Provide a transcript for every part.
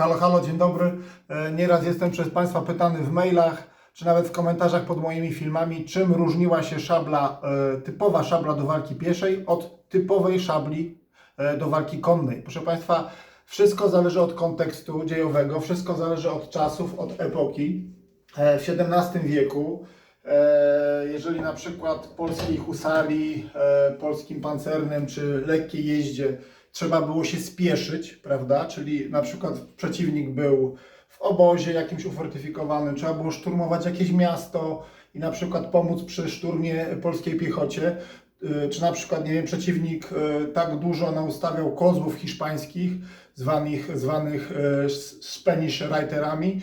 Halo, halo, dzień dobry. E, Nieraz jestem przez Państwa pytany w mailach, czy nawet w komentarzach pod moimi filmami, czym różniła się szabla, e, typowa szabla do walki pieszej od typowej szabli e, do walki konnej. Proszę Państwa, wszystko zależy od kontekstu dziejowego, wszystko zależy od czasów, od epoki. W XVII wieku, jeżeli na przykład polskiej husarii, polskim pancernym czy lekkiej jeździe trzeba było się spieszyć, prawda? Czyli na przykład przeciwnik był w obozie jakimś ufortyfikowanym, trzeba było szturmować jakieś miasto i na przykład pomóc przy szturmie polskiej piechocie. Y, Czy na przykład, nie wiem, przeciwnik y, tak dużo naustawiał kozłów hiszpańskich, zwanych, zwanych y, Spanish Riderami, y,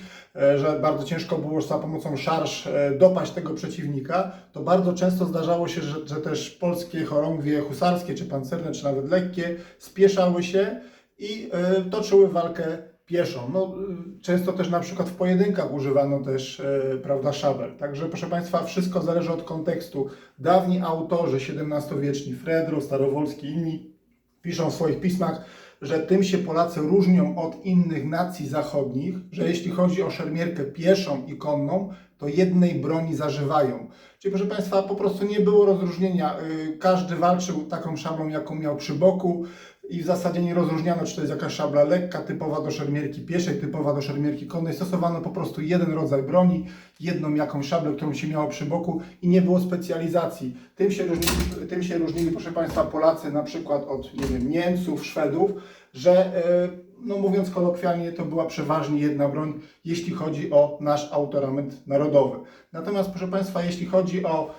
że bardzo ciężko było za pomocą szarż y, dopaść tego przeciwnika, to bardzo często zdarzało się, że, że też polskie chorągwie husarskie, czy pancerne, czy nawet lekkie, spieszały się i y, toczyły walkę pieszą. No, często też na przykład w pojedynkach używano też prawda, szabel. Także proszę Państwa, wszystko zależy od kontekstu. Dawni autorzy XVII-wieczni, Fredro, Starowolski inni, piszą w swoich pismach, że tym się Polacy różnią od innych nacji zachodnich, że jeśli chodzi o szermierkę pieszą i konną, to jednej broni zażywają. Czyli proszę Państwa, po prostu nie było rozróżnienia. Y, Każdy walczył taką szablą, jaką miał przy boku i w zasadzie nie rozróżniano, czy to jest jakaś szabla lekka, typowa do szermierki pieszej, typowa do szermierki konnej. Stosowano po prostu jeden rodzaj broni, jedną jakąś szablę, którą się miało przy boku i nie było specjalizacji. Tym się różnili, tym się różnili proszę Państwa, Polacy na przykład od nie wiem, Niemców, Szwedów, że e, no mówiąc kolokwialnie, to była przeważnie jedna broń, jeśli chodzi o nasz autorament narodowy. Natomiast proszę Państwa, jeśli chodzi o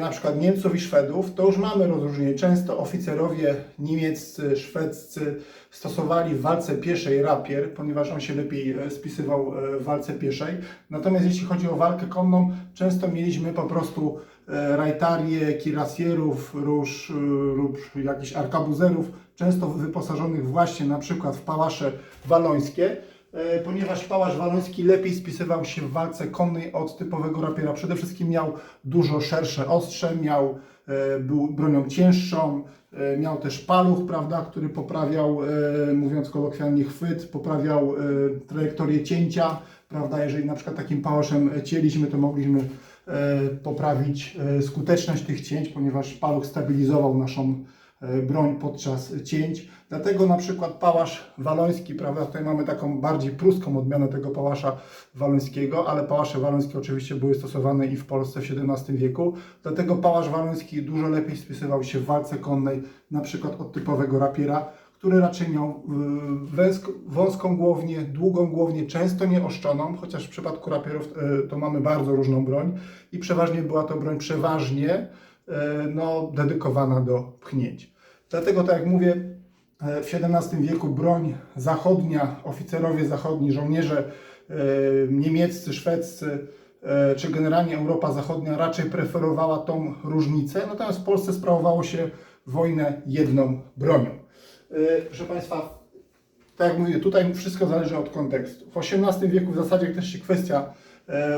na przykład Niemców i Szwedów, to już mamy rozróżnienie. Często oficerowie niemieccy, szwedzcy stosowali w walce pieszej rapier, ponieważ on się lepiej e, spisywał e, w walce pieszej. Natomiast jeśli chodzi o walkę konną, często mieliśmy po prostu e, rajtarie, kirasjerów, róż, e, lub jakichś arkabuzerów, często wyposażonych właśnie na przykład w pałasze walońskie, e, ponieważ pałasz waloński lepiej spisywał się w walce konnej od typowego rapiera. Przede wszystkim miał dużo szersze ostrze, miał, e, był bronią cięższą, e, miał też paluch, prawda, który poprawiał, e, mówiąc kolokwialnie, chwyt, poprawiał e, trajektorię cięcia, prawda, jeżeli na przykład takim pałaszem cięliśmy, to mogliśmy e, poprawić e, skuteczność tych cięć, ponieważ paluch stabilizował naszą e, broń podczas cięć. Dlatego na przykład pałasz waloński, prawda, tutaj mamy taką bardziej pruską odmianę tego pałasza walońskiego, ale pałasze walońskie oczywiście były stosowane i w Polsce w XVII wieku. Dlatego pałasz waloński dużo lepiej spisywał się w walce konnej, na przykład od typowego rapiera, który raczej miał węsk, wąską głownię, długą głownię, często nieoszczoną, chociaż w przypadku rapierów y, to mamy bardzo różną broń i przeważnie była to broń przeważnie no, dedykowana do pchnięć. Dlatego, tak jak mówię, e, w XVII wieku broń zachodnia, oficerowie zachodni, żołnierze e, niemieccy, szwedzcy, e, czy generalnie Europa Zachodnia raczej preferowała tą różnicę, natomiast w Polsce sprawowało się wojnę jedną bronią. E, Proszę Państwa, tak jak mówię, tutaj wszystko zależy od kontekstu. W XVIII wieku w zasadzie też się kwestia e,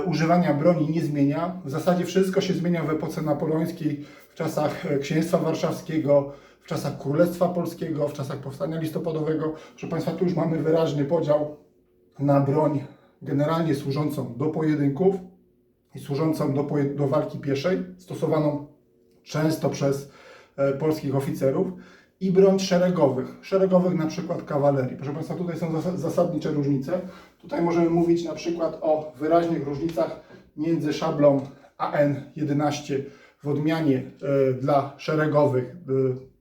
używania broni nie zmienia. W zasadzie wszystko się zmienia w epoce napoleońskiej, w czasach e, Księstwa Warszawskiego, w czasach Królestwa Polskiego, w czasach Powstania Listopadowego. Proszę Państwa, tu już mamy wyraźny podział na broń generalnie służącą do pojedynków i służącą do, do walki pieszej, stosowaną często przez e, polskich oficerów i broń szeregowych, szeregowych na przykład kawalerii. Proszę Państwa, tutaj są zas- zasadnicze różnice. Tutaj możemy mówić na przykład o wyraźnych różnicach między szablą AN-11 w odmianie e, dla szeregowych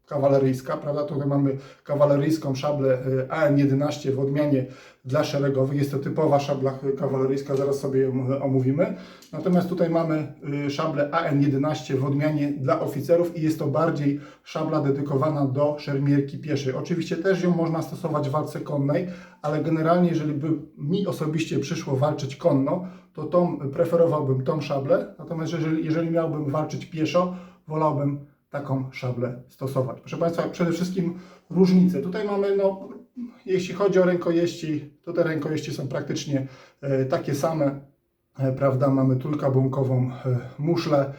kawaleryjska, prawda? Tutaj mamy kawaleryjską szablę e, AN-11 w odmianie dla szeregowych. Jest to typowa szabla kawaleryjska, zaraz sobie ją e, omówimy. Natomiast tutaj mamy y, szablę AN-11 w odmianie dla oficerów i jest to bardziej szabla dedykowana do szermierki pieszej. Oczywiście też ją można stosować w walce konnej, ale generalnie jeżeli by mi osobiście przyszło walczyć konno, to tą, preferowałbym tą szablę, natomiast jeżeli, jeżeli miałbym walczyć pieszo, wolałbym taką szablę stosować. Proszę Państwa, przede wszystkim różnice. Tutaj mamy, no, jeśli chodzi o rękojeści, to te rękojeści są praktycznie e, takie same, e, prawda? Mamy trójkabłąkową e, muszlę.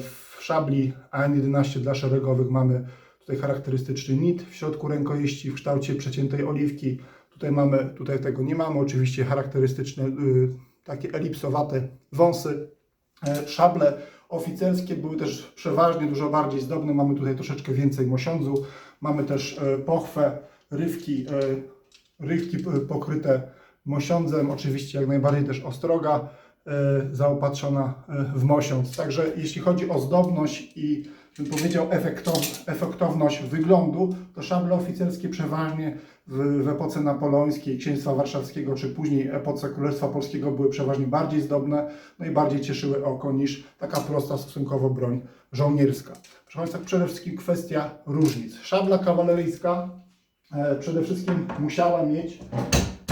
W szabli AN-11 dla szeregowych mamy tutaj charakterystyczny nit w środku rękojeści w kształcie przeciętej oliwki. Tutaj mamy, tutaj tego nie mamy, oczywiście charakterystyczne y, takie elipsowate wąsy. Szable oficerskie były też przeważnie dużo bardziej zdobne. Mamy tutaj troszeczkę więcej mosiądzu. Mamy też e, pochwę, rywki, e, rywki p- pokryte mosiądzem. Oczywiście jak najbardziej też ostroga e, zaopatrzona e, w mosiądz. Także jeśli chodzi o zdobność i bym powiedział efektow, efektowność wyglądu, to szable oficerskie przeważnie w, w epoce napoleońskiej, księstwa warszawskiego, czy później epoce Królestwa Polskiego były przeważnie bardziej zdobne, no i bardziej cieszyły oko niż taka prosta stosunkowo broń żołnierska. Proszę Państwa, przede wszystkim kwestia różnic. Szabla kawaleryjska e, przede wszystkim musiała mieć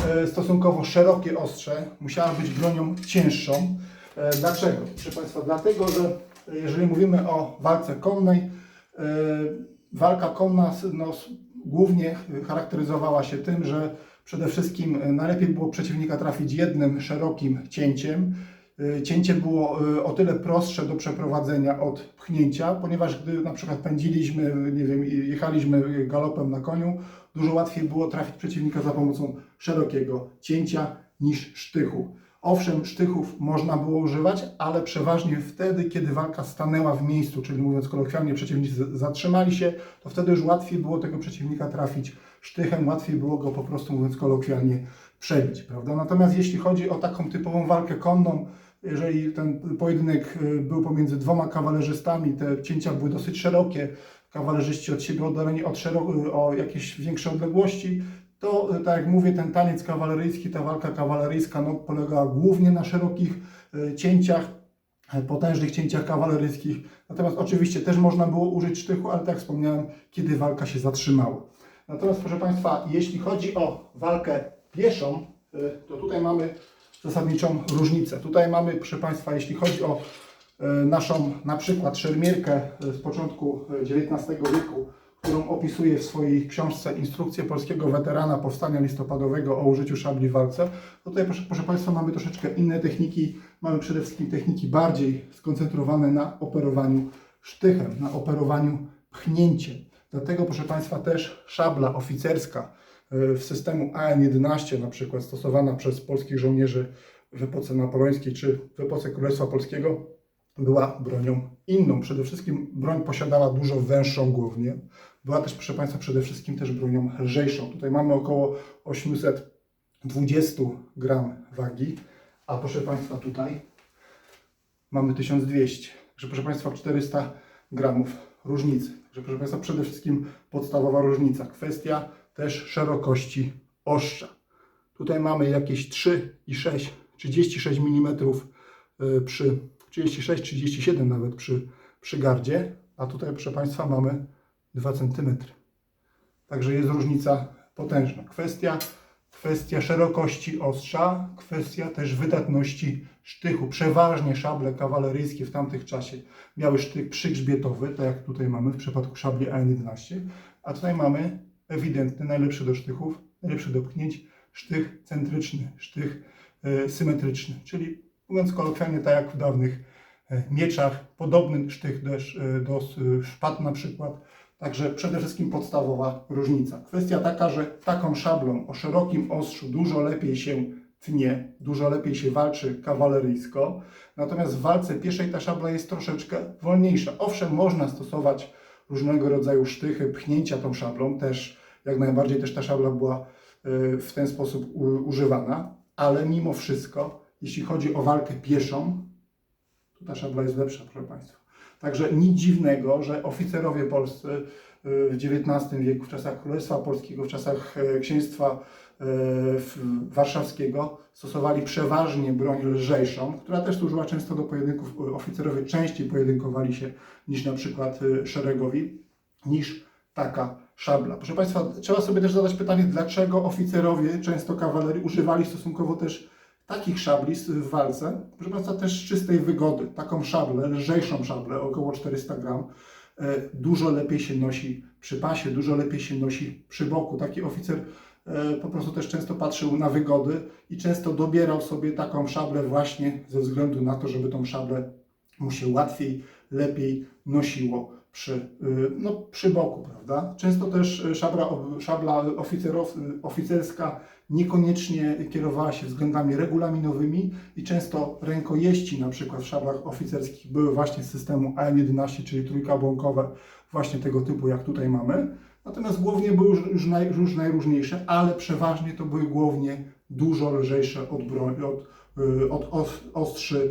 e, stosunkowo szerokie ostrze, musiała być bronią cięższą. E, Dlaczego? Proszę Państwa, dlatego, że jeżeli mówimy o walce konnej, e, walka konna no, głównie charakteryzowała się tym, że przede wszystkim e, najlepiej było przeciwnika trafić jednym szerokim cięciem. E, Cięcie było o tyle prostsze do przeprowadzenia od pchnięcia, ponieważ gdy na przykład pędziliśmy, nie wiem, jechaliśmy galopem na koniu, dużo łatwiej było trafić przeciwnika za pomocą szerokiego cięcia niż sztychu. Owszem, sztychów można było używać, ale przeważnie wtedy, kiedy walka stanęła w miejscu, czyli mówiąc kolokwialnie, przeciwnicy zatrzymali się, to wtedy już łatwiej było tego przeciwnika trafić sztychem, łatwiej było go po prostu, mówiąc kolokwialnie, przebić, prawda? Natomiast jeśli chodzi o taką typową walkę konną, jeżeli ten pojedynek y, był pomiędzy dwoma kawalerzystami, te cięcia były dosyć szerokie, kawalerzyści od siebie oddaleni od szeroko, o jakieś większe odległości, to y, tak jak mówię, ten taniec kawaleryjski, ta walka kawaleryjska no, polegała głównie na szerokich y, cięciach, y, potężnych cięciach kawaleryjskich. Natomiast oczywiście też można było użyć sztychu, ale tak jak wspomniałem, kiedy walka się zatrzymała. Natomiast proszę Państwa, jeśli chodzi o walkę pieszą, to tutaj mamy zasadniczą różnicę. Tutaj mamy, proszę Państwa, jeśli chodzi o e, naszą na przykład szermierkę e, z początku XIX wieku, którą opisuje w swojej książce Instrukcje polskiego weterana powstania listopadowego o użyciu szabli w walce. Tutaj, proszę, proszę Państwa, mamy troszeczkę inne techniki. Mamy przede wszystkim techniki bardziej skoncentrowane na operowaniu sztychem, na operowaniu pchnięciem. Dlatego, proszę Państwa, też szabla oficerska e, w systemu AN-11, na przykład stosowana przez polskich żołnierzy w epoce napoleońskiej czy w epoce Królestwa Polskiego, była bronią inną. Przede wszystkim broń posiadała dużo węższą głownię. Była też, proszę Państwa, przede wszystkim też bronią lżejszą. Tutaj mamy około 820 gram wagi, a proszę Państwa, tutaj mamy 1200. Także proszę Państwa, 400 gramów różnicy. Także proszę Państwa, przede wszystkim podstawowa różnica. Kwestia też szerokości ostrza. Tutaj mamy jakieś 3,6, 36 mm przy 36, 37 nawet przy, przy gardzie, a tutaj proszę Państwa mamy 2 cm. Także jest różnica potężna. Kwestia, kwestia szerokości ostrza, kwestia też wydatności sztychu. Przeważnie szable kawaleryjskie w tamtych czasie miały sztych przygrzbietowy, tak jak tutaj mamy w przypadku szabli AN-11, a tutaj mamy ewidentny, najlepszy do sztychów, najlepszy do pchnięć, sztych centryczny, sztych e, symetryczny, czyli mówiąc kolokwialnie tak jak w dawnych e, mieczach, podobny sztych e, do s- szpad na przykład, Także przede wszystkim podstawowa różnica. Kwestia taka, że taką szablą o szerokim ostrzu dużo lepiej się tnie, dużo lepiej się walczy kawaleryjsko, natomiast w walce pieszej ta szabla jest troszeczkę wolniejsza. Owszem, można stosować różnego rodzaju sztychy, pchnięcia tą szablą, też jak najbardziej też ta szabla była e, w ten sposób używana, ale mimo wszystko, jeśli chodzi o walkę pieszą, to ta szabla jest lepsza, proszę Państwa. Także nic dziwnego, że oficerowie polscy y, w XIX wieku, w czasach Królestwa Polskiego, w czasach e, księstwa e, warszawskiego stosowali przeważnie broń lżejszą, która też służyła często do pojedynków. Oficerowie częściej pojedynkowali się niż na przykład e, szeregowi, niż taka szabla. Proszę Państwa, trzeba sobie też zadać pytanie, dlaczego oficerowie, często kawalerii, używali stosunkowo też takich szabli w walce, proszę Państwa, też z czystej wygody. Taką szablę, lżejszą szablę, około 400 gram, e, dużo lepiej się nosi przy pasie, dużo lepiej się nosi przy boku. Taki oficer e, po prostu też często patrzył na wygody i często dobierał sobie taką szablę właśnie ze względu na to, żeby tą szablę mu się łatwiej, lepiej nosiło przy, y, no, przy boku, prawda? Często też y, szabla, szabla y, oficerska niekoniecznie kierowała się względami regulaminowymi i często rękojeści na przykład w szablach oficerskich były właśnie z systemu AM11, czyli trójka błąkowe, właśnie tego typu jak tutaj mamy. Natomiast głównie były już, naj, już najróżniejsze, ale przeważnie to były głównie dużo lżejsze od, broń, od, od os, ostrzy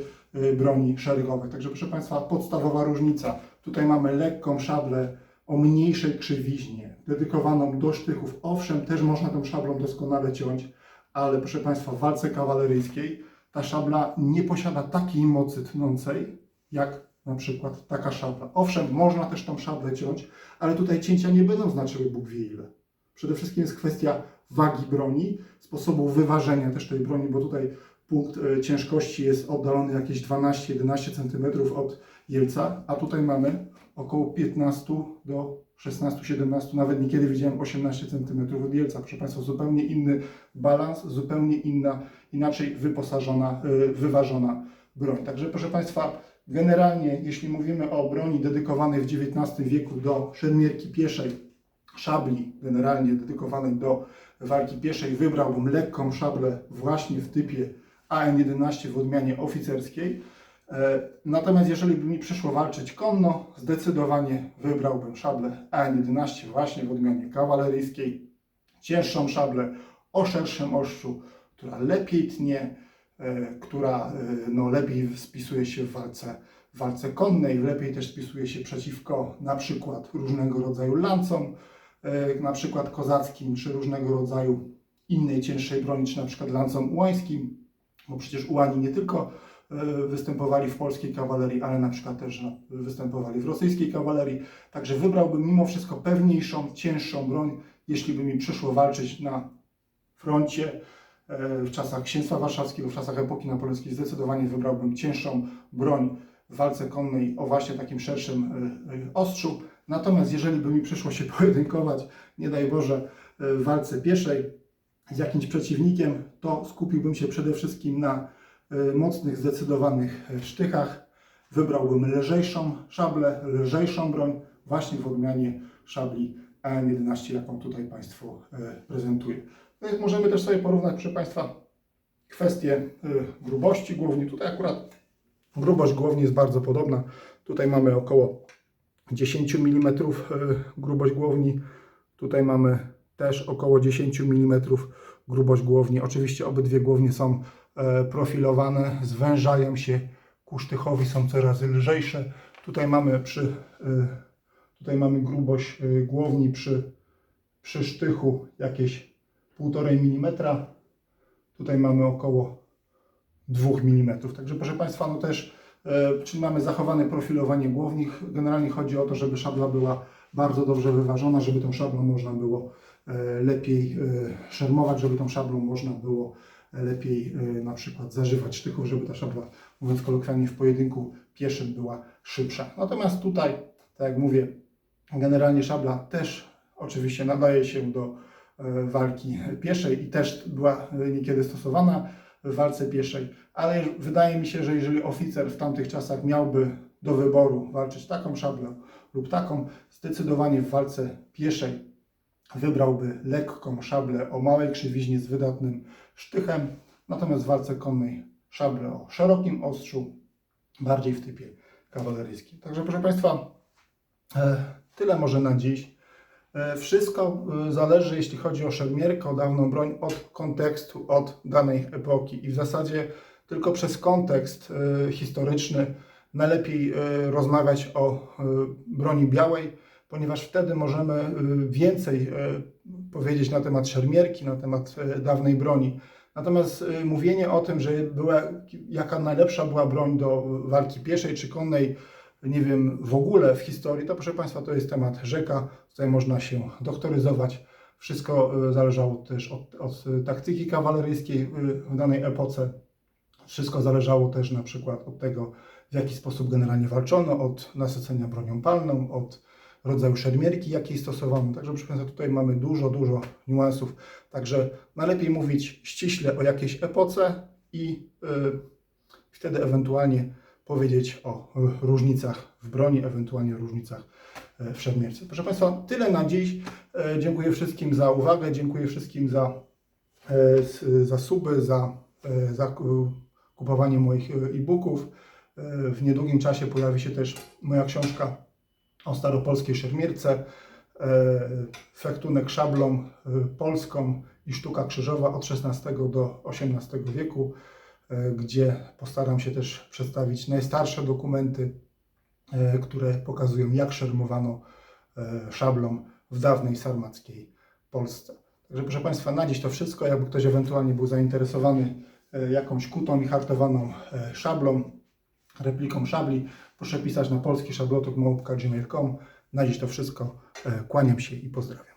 broni szeregowych. Także proszę Państwa, podstawowa różnica. Tutaj mamy lekką szablę o mniejszej krzywiźnie, dedykowaną do sztychów. Owszem, też można tą szablą doskonale ciąć, ale proszę Państwa, w walce kawaleryjskiej ta szabla nie posiada takiej mocy tnącej, jak na przykład taka szabla. Owszem, można też tą szablę ciąć, ale tutaj cięcia nie będą znaczyły Bóg wie ile. Przede wszystkim jest kwestia wagi broni, sposobu wyważenia też tej broni, bo tutaj punkt e, ciężkości jest oddalony jakieś 12-11 cm od jelca, a tutaj mamy około 15 do 16-17, nawet niekiedy widziałem 18 cm od jelca. Proszę Państwa, zupełnie inny balans, zupełnie inna, inaczej wyposażona, e, wyważona broń. Także proszę Państwa, generalnie jeśli mówimy o broni dedykowanej w XIX wieku do szermierki pieszej, szabli generalnie dedykowanej do walki pieszej, wybrałbym lekką szablę właśnie w typie AN-11 w odmianie oficerskiej. E, Natomiast jeżeli by mi przyszło walczyć konno, zdecydowanie wybrałbym szablę AN-11 właśnie w odmianie kawaleryjskiej. Cięższą szablę o szerszym ostrzu, która lepiej tnie, e, która e, no, lepiej spisuje się w walce, w walce konnej, lepiej też spisuje się przeciwko na przykład różnego rodzaju lancom, na przykład kozackim, czy różnego rodzaju innej cięższej broni, czy na przykład lancom ułańskim, bo przecież ułani nie tylko e, występowali w polskiej kawalerii, ale na przykład też no, występowali w rosyjskiej kawalerii. Także wybrałbym mimo wszystko pewniejszą, cięższą broń, jeśli by mi przyszło walczyć na froncie e, w czasach Księstwa Warszawskiego, w czasach epoki napoleońskiej. Zdecydowanie wybrałbym cięższą broń w walce konnej o właśnie takim szerszym e, ostrzu. Natomiast jeżeli by mi przyszło się pojedynkować, nie daj Boże, w walce pieszej z jakimś przeciwnikiem, to skupiłbym się przede wszystkim na e, mocnych, zdecydowanych e, sztychach. Wybrałbym lżejszą szablę, lżejszą broń, właśnie w odmianie szabli AM11, jaką tutaj Państwu e, prezentuję. No możemy też sobie porównać, proszę Państwa, kwestię grubości głównie. Tutaj akurat grubość głównie jest bardzo podobna. Tutaj mamy około 10 mm grubość głowni. Tutaj mamy też około 10 mm grubość głowni. Oczywiście obydwie głownie są e, profilowane, zwężają się ku sztychowi, są coraz lżejsze. Tutaj mamy przy, e, tutaj mamy grubość e, głowni przy, przy sztychu jakieś 1,5 mm. Tutaj mamy około 2 mm. Także proszę Państwa, no też, czyli mamy zachowane profilowanie głowni. Generalnie chodzi o to, żeby szabla była bardzo dobrze wyważona, żeby tą szablą można było lepiej e, szermować, żeby tą szablą można było e, lepiej e, na przykład zażywać sztychów, żeby ta szabla, mówiąc kolokwialnie, w pojedynku pieszym była szybsza. Natomiast tutaj, tak jak mówię, generalnie szabla też oczywiście nadaje się do e, walki pieszej i też była e, niekiedy stosowana w walce pieszej, ale wydaje mi się, że jeżeli oficer w tamtych czasach miałby do wyboru walczyć taką szablą lub taką, zdecydowanie w walce pieszej wybrałby lekką szablę o małej krzywiźnie z wydatnym sztychem, natomiast w walce konnej szablę o szerokim ostrzu, bardziej w typie kawaleryjskim. Także proszę Państwa, e, tyle może na dziś. E, Wszystko e, zależy, jeśli chodzi o szermierkę, o dawną broń, od kontekstu, od danej epoki. I w zasadzie tylko przez kontekst historyczny najlepiej rozmawiać o broni białej, ponieważ wtedy możemy e, więcej e, powiedzieć na temat szermierki, na temat e, dawnej broni. Natomiast mówienie o tym, że była, jaka najlepsza była broń do walki pieszej czy konnej, nie wiem, w ogóle w historii, to proszę Państwa, to jest temat rzeka. Tutaj można się doktoryzować. Wszystko zależało też od, od taktyki kawaleryjskiej w danej epoce. Wszystko zależało też na przykład od tego, w jaki sposób generalnie walczono, od nasycenia bronią palną, od rodzaju szermierki, jakiej stosowano. Także proszę Państwa, tutaj mamy dużo, dużo niuansów. Także najlepiej mówić ściśle o jakiejś epoce i y, wtedy ewentualnie powiedzieć o różnicach w broni, ewentualnie różnicach e, w szermierce. Proszę Państwa, tyle na dziś. E, Dziękuję wszystkim za uwagę, dziękuję wszystkim za, s- za suby, za, za ku- kupowanie moich e-booków. W niedługim czasie pojawi się też moja książka o staropolskiej szermierce, e, fektunek szablą e, polską i sztuka krzyżowa od XVI do XVIII wieku, e, gdzie postaram się też przedstawić najstarsze dokumenty, które pokazują jak szermowano szablą w dawnej sarmackiej Polsce. Także proszę Państwa, na dziś to wszystko. Jakby ktoś ewentualnie był zainteresowany jakąś kutą i hartowaną szablą, repliką szabli, proszę pisać na polski szablotok Na dziś to wszystko. E, Kłaniam się i pozdrawiam.